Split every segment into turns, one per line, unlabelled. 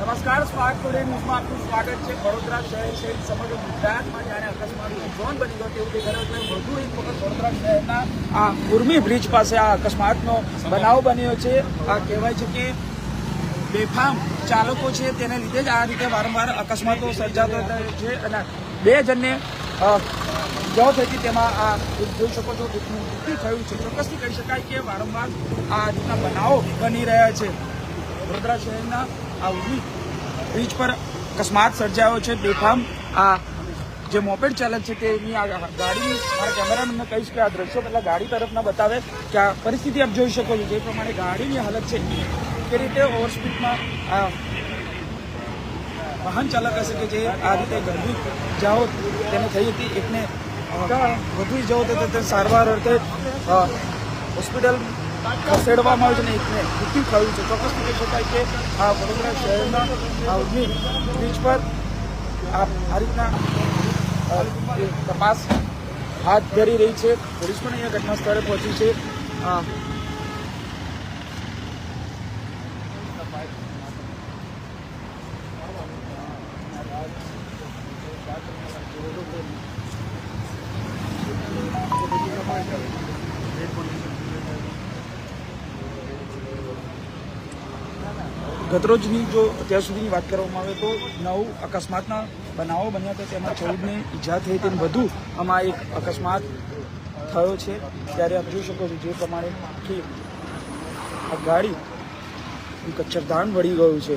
નમસ્કાર smart today ન્યૂઝમાં આપનું સ્વાગત છે. વડોદરા શહેર સહિત સમગ્ર ગુજરાતમાં જ્યારે અકસ્માતનો ઝોન બની ગયો તેવું દેખાઈ રહ્યું છે. વધુ એક વખત વડોદરા શહેરના આ ઉર્મી બ્રિજ પાસે આ અકસ્માતનો બનાવ બન્યો છે. આ કહેવાય છે કે બેફામ ચાલકો છે તેને લીધે જ આ રીતે વારંવાર અકસ્માતો સર્જાતો છે અને બે જણને થઈ હતી તેમાં આ જોઈ શકો છો. દુઃખનું મૃત્યુ થયું છે. ચોક્કસથી કહી શકાય કે વારંવાર આ રીતના બનાવો બની રહ્યા છે. વડોદરા શહેરના આ બ્રિજ પર અકસ્માત સર્જાયો છે. બેફામ આ જે મોપેડ ચાલક છે તેની આ ગાડી, મારા કેમેરામેનને કહીશ કે આ દ્રશ્યો પહેલાં ગાડી તરફના બતાવે કે આ પરિસ્થિતિ આપ જોઈ શકો છો. જે પ્રમાણે ગાડીની હાલત છે કે રીતે ઓવરસ્પીડમાં આ વાહન ચાલક હશે કે જે આ રીતે ગંભીર જાઓ તેને થઈ હતી. એકને વધુ થઈ તે સારવાર અર્થે હોસ્પિટલ ખસેડવામાં આવ્યું છે અને એકને મૃત્યુ થયું છે. ચોક્કસ કહી શકાય કે આ વડોદરા શહેરના આ બ્રિજ પર આ આ રીતના તપાસ હાથ ધરી રહી છે. પોલીસ પણ અહીંયા ઘટના સ્થળે પહોંચી છે. ગતરોજની જો અત્યાર સુધીની વાત કરવામાં આવે તો નવ અકસ્માતના બનાવો બન્યા હતા. તેમાં ચૌદને ઈજા થઈ તેમ વધુ આમાં એક અકસ્માત થયો છે. ત્યારે આપ જોઈ શકો છો જે પ્રમાણે કે આ ગાડી કચ્છરધાન વળી ગયું છે.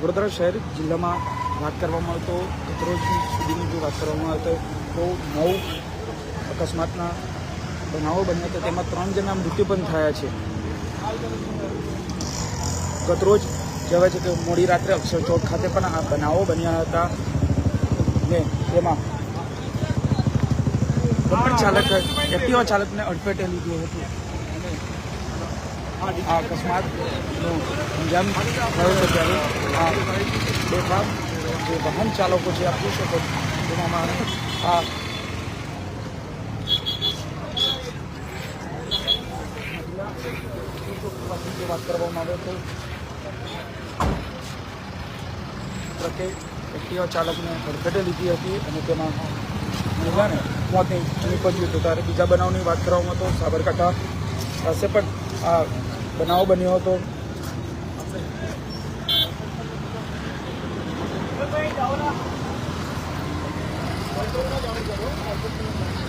વડોદરા શહેર જિલ્લામાં વાત કરવામાં આવે તો ગતરોજ સુધીની જો વાત કરવામાં આવે તો નવ અકસ્માતના બનાવો બન્યા હતા. તેમાં ત્રણ જણના મૃત્યુ પણ થયા છે. ગતરોજ કહેવાય છે કે મોડી રાત્રે અક્ષરચોક ખાતે પણ આ બનાવો બન્યા હતા ને તેમાં ડમ્પર ચાલક એક્ટિવા ચાલકને અડફેટે લીધું હતું આ અકસ્માતનો અંજામ થયો છે ત્યારે આ બેફામ જે વાહન ચાલકો છે આપ જોઈ શકો છો તેમાં આ જો વાત કરવામાં આવે તો ટ્રકે એક્ટિવા ચાલકને અડફેટે લીધી હતી અને તેમાં મહિલાને મોત નીપજ્યું હતું ત્યારે બીજા બનાવની વાત કરવામાં તો સાબરકાંઠા પાસે પણ આ બનાવ બન્યો હતો. જે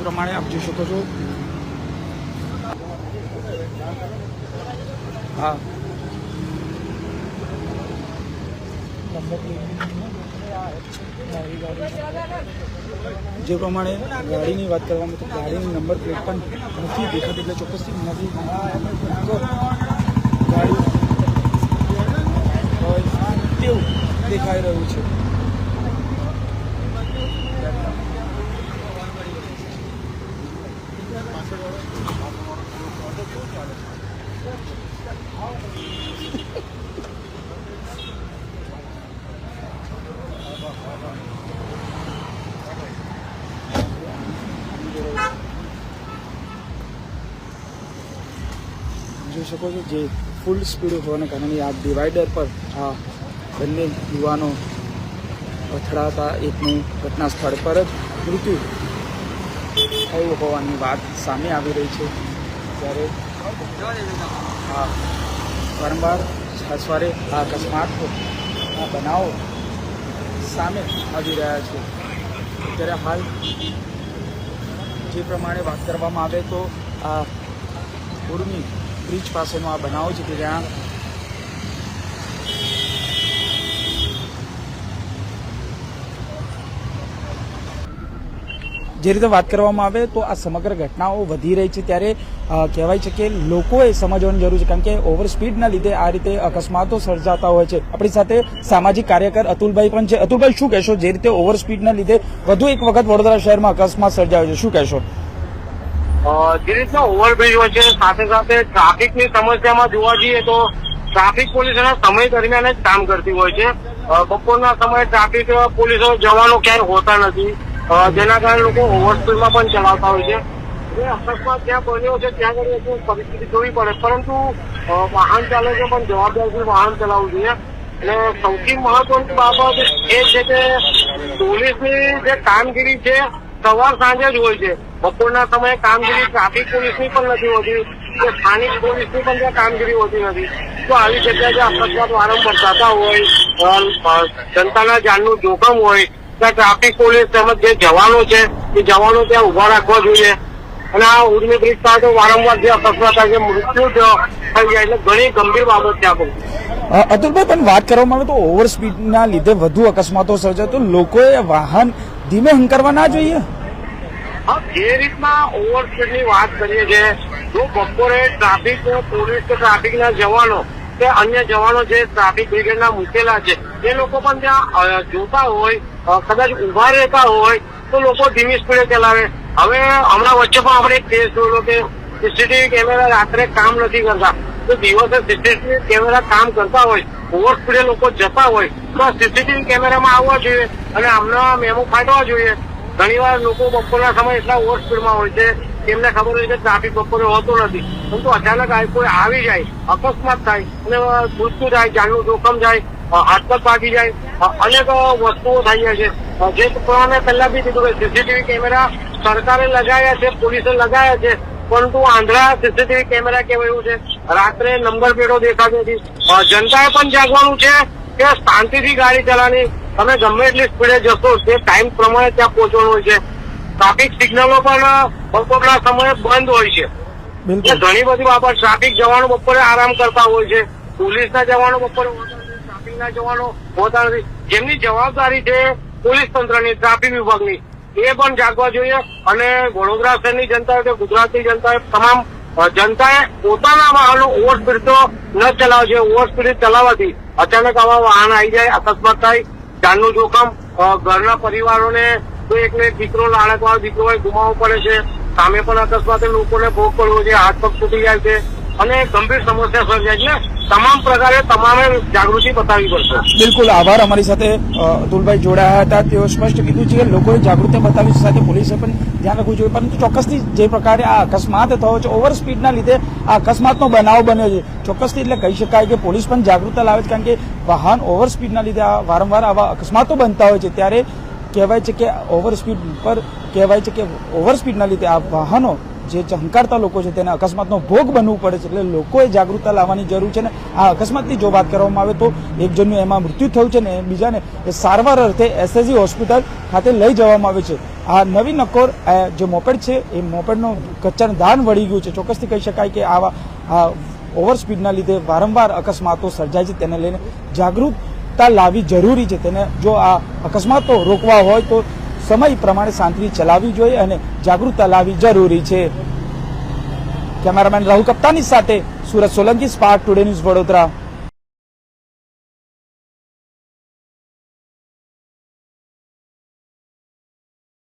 પ્રમાણે આપ જોઈ શકો છો. હા. જે પ્રમાણે ગાડીની વાત કરવામાં તો ગાડીની નંબર પ્લેટ પણ નથી દેખાતી એટલે ચોક્કસથી નથી. ગાડી તેવું દેખાઈ રહ્યું છે જોઈ શકો છો જે ફૂલ સ્પીડ હોવાને કારણે આ ડિવાઈડર પર આ બંને યુવાનો અથડાતા એકનું ઘટના સ્થળ પર જ મૃત્યુ થયું હોવાની વાત સામે આવી રહી છે. ત્યારે આ વારંવાર સવારે આ અકસ્માત, આ બનાવો સામે આવી રહ્યા છે. ત્યારે હાલ જે પ્રમાણે વાત કરવામાં આવે તો આ ઉર્મી બ્રિજ પાસેનો આ બનાવ છે કે જ્યાં જે રીતે વાત કરવામાં આવે તો આ સમગ્ર ઘટનાઓ વધી રહી છે ત્યારે કહેવાય છે કે લોકોએ સમજવાની જરૂર છે કારણ કે ઓવર સ્પીડના લીધે આ રીતે અકસ્માતો સર્જાતા હોય છે. આપણી સાથે સામાજિક કાર્યકર અતુલભાઈ પણ છે. અતુલભાઈ, શું કહેશો? જે રીતે ઓવર સ્પીડના લીધે વધુ એક વખત વડોદરા શહેરમાં અકસ્માત સર્જાયો છે, શું કહેશો?
જે રીતના ઓવરબ્રિજ છે, સાથે સાથે ટ્રાફિકની સમસ્યામાં જોવા જઈએ તો ટ્રાફિક પોલીસ એના સમય દરમિયાન જ કામ કરતી હોય છે. બપોરના સમયે ટ્રાફિક પોલીસો જવાનો ક્યાંય હોતા નથી. જેના કારણે લોકો ઓવરસ્પીડમાં પણ ચલાવતા હોય છે. અકસ્માત જ્યાં બન્યો છે, ત્યાં આગળ પરિસ્થિતિ જોવી પડે. પરંતુ વાહન ચાલકે પણ જવાબદારીથી વાહન ચલાવવું જોઈએ. અને સૌથી મહત્વની બાબત એ છે કે પોલીસની જે કામગીરી છે સવાર સાંજે જ હોય છે. બપોરના સમયે કામગીરી ટ્રાફિક પોલીસની પણ નથી હોતી કે સ્થાનિક પોલીસની પણ ત્યાં કામગીરી હોતી નથી. તો આવી જગ્યાએ અકસ્માત વારંવાર થતા હોય જનતાના જાનનું જોખમ હોય, ત્યાં ટ્રાફિક પોલીસ તેમજ જે જવાનો છે, એ જવાનો ત્યાં ઊભા રાખવા જોઈએ. અને આ ઉર્મી બ્રિજ પાસે વારંવાર જે અકસ્માત થાય છે, મૃત્યુ થઈ જાય એટલે ઘણી ગંભીર બાબત છે આ
અતુલભાઈ, પણ વાત કરવામાં આવે તો ઓવર સ્પીડના લીધે વધુ અકસ્માતો સર્જાય તો લોકોએ વાહન ધીમે હંકારવા ના જોઈએ?
જે રીતના ઓવરસ્પીડની વાત કરીએ છીએ જો બપોરે ટ્રાફિક પોલીસ કે ટ્રાફિકના જવાનો, કે અન્ય જવાનો જે ટ્રાફિક બ્રિગેડના મૂકેલા છે, એ લોકો પણ ત્યાં જોતા હોય કદાચ ઊભા રહેતા હોય, તો લોકો ધીમી સ્પીડે ચલાવે. હવે હમણાં વચ્ચે પણ આપણે એક કેસ જોયેલો કે સીસીટીવી કેમેરા રાત્રે કામ નથી કરતા. તો દિવસે સીસીટીવી કેમેરા કામ કરતા હોય ઓવર સ્પીડે લોકો જતા હોય તો સીસીટીવી કેમેરામાં આવવા જોઈએ અને આમના મેમો ફાટવા જોઈએ. ઘણીવાર લોકો બપોરના સમય એટલા ઓવર સ્પીડમાં હોય છે એમને ખબર હોય કે ટ્રાફિક બપોરે હોતો નથી. પરંતુ અચાનક કોઈ આવી જાય અકસ્માત થાય અને મૃત્યુ થાય જાનનું જોખમ જાય હાથપગ ભાગી જાય અનેક વસ્તુઓ થઈ જાય છે. જે પ્રમાણે પહેલા બી કીધું કે સીસીટીવી કેમેરા સરકારે લગાવ્યા છે પોલીસે લગાવ્યા છે પરંતુ આંધળા સીસીટીવી કેમેરા કેવાયું છે. રાત્રે નંબર પ્લેટો દેખાતી અ, જનતાએ પણ જાગવાનું છે કે શાંતિથી ગાડી ચલાવવાની. તમે ગમે એટલી સ્પીડે જશો તે ટાઈમ પ્રમાણે ત્યાં પહોંચવાનું હોય છે. ટ્રાફિક સિગ્નલો પણ બપોરના સમયે બંધ હોય છે. ઘણી બધી બાબત ટ્રાફિક જવાનો બપોરે આરામ કરતા હોય છે. પોલીસના જવાનો બપોરે ટ્રાફિકના જવાનો હોતા નથી. જેમની જવાબદારી છે પોલીસ તંત્રની ટ્રાફિક વિભાગની એ પણ જાગવા જોઈએ. અને વડોદરા શહેરની જનતાએ કે ગુજરાતની જનતાએ તમામ જનતાએ પોતાના વાહનો ઓવર સ્પીડ તો ન ચલાવશે ઓવર સ્પીડ ચલાવવાથી અચાનક આવા વાહન આવી જાય, અકસ્માત થાય. જાનનું જોખમ ઘરના પરિવારોને તો એકને દીકરો, લાડકવાળો દીકરો હોય, ગુમાવવો પડે છે. સામે પણ અકસ્માતે લોકોને ભોગ પડવો છે, હાથ પગ તૂટી જાય છે. અને ગંભીર સમસ્યા સર્જાય છે. તમામ પ્રકારે તમામે જાગૃતિ બતાવવી પડશે.
બિલકુલ, આભાર અમારી સાથે અતુલભાઈ જોડાયા હતા. તેઓ સ્પષ્ટ કીધું છે કે લોકોએ જાગૃતિ બતાવી સાથે પોલીસે પણ ધ્યાન રાખવું જોઈએ. પરંતુ ચોક્કસથી જે પ્રકારે આ અકસ્માત થયો છે, ઓવર સ્પીડના લીધે આ અકસ્માતનો બનાવ બન્યો છે. ચોક્કસથી એટલે કહી શકાય કે પોલીસ પણ જાગૃતતા લાવે છે, કારણ કે વાહન ઓવર સ્પીડના લીધે આ વારંવાર આવા અકસ્માતો બનતા હોય છે. ત્યારે કહેવાય છે કે ઓવર સ્પીડ પર કહેવાય છે કે ઓવર સ્પીડના લીધે આ વાહનો જે ચહંકારતા લોકો છે તેને અકસ્માતનો ભોગ બનવું પડે છે એટલે લોકોએ જાગૃતતા લાવવાની જરૂર છે ને આ અકસ્માતની જો વાત કરવામાં આવે તો એક જણનું એમાં મૃત્યુ થયું છે ને બીજાને સારવાર અર્થે એસએસજી હોસ્પિટલ ખાતે લઈ જવામાં આવે છે. આ નવી નકોર જે મોપેડ છે એ મોપેડનો કચ્ચાનું દાન વળી ગયું છે. ચોક્કસથી કહી શકાય કે આવા, આ ઓવર સ્પીડના લીધે વારંવાર અકસ્માતો સર્જાય છે. તેને લઈને જાગૃતતા લાવવી જરૂરી છે. તેને જો આ અકસ્માતો રોકવા હોય તો સમય પ્રમાણે શાંતિથી ચલાવવી જોઈએ અને જાગૃતતા લાવવી જરૂરી છે. કેમેરામેન રાહુલ કપ્તાની સાથે Surat Solanki spark today news Vadodara.